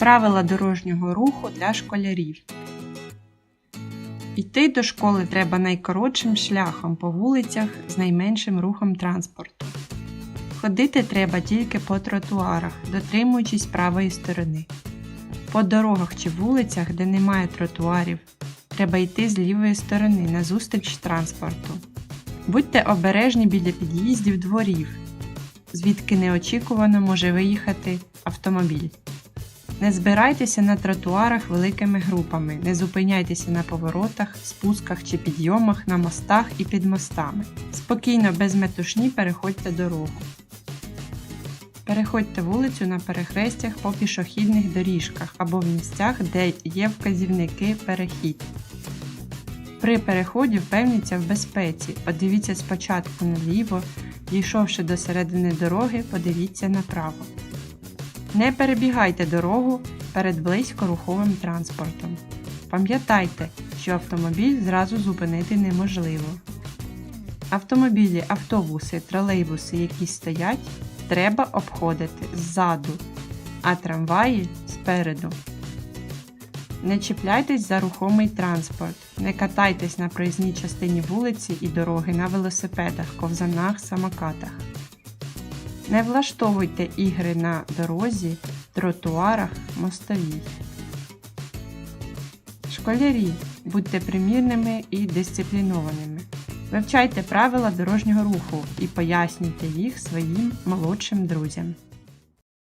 Правила дорожнього руху для школярів. Йти до школи треба найкоротшим шляхом по вулицях з найменшим рухом транспорту. Ходити треба тільки по тротуарах, дотримуючись правої сторони. По дорогах чи вулицях, де немає тротуарів, треба йти з лівої сторони назустріч транспорту. Будьте обережні біля під'їздів дворів, звідки неочікувано може виїхати автомобіль. Не збирайтеся на тротуарах великими групами, не зупиняйтеся на поворотах, спусках чи підйомах на мостах і під мостами. Спокійно, без метушні переходьте дорогу. Переходьте вулицю на перехрестях по пішохідних доріжках або в місцях, де є вказівники перехід. При переході впевніться в безпеці. Подивіться спочатку наліво, дійшовши до середини дороги, подивіться направо. Не перебігайте дорогу перед близькоруховим транспортом. Пам'ятайте, що автомобіль зразу зупинити неможливо. Автомобілі, автобуси, тролейбуси, які стоять, треба обходити ззаду, а трамваї спереду. Не чіпляйтесь за рухомий транспорт, не катайтесь на проїзній частині вулиці і дороги на велосипедах, ковзанах, самокатах. Не влаштовуйте ігри на дорозі, тротуарах, мостовій. Школярі, будьте примірними і дисциплінованими. Вивчайте правила дорожнього руху і пояснюйте їх своїм молодшим друзям.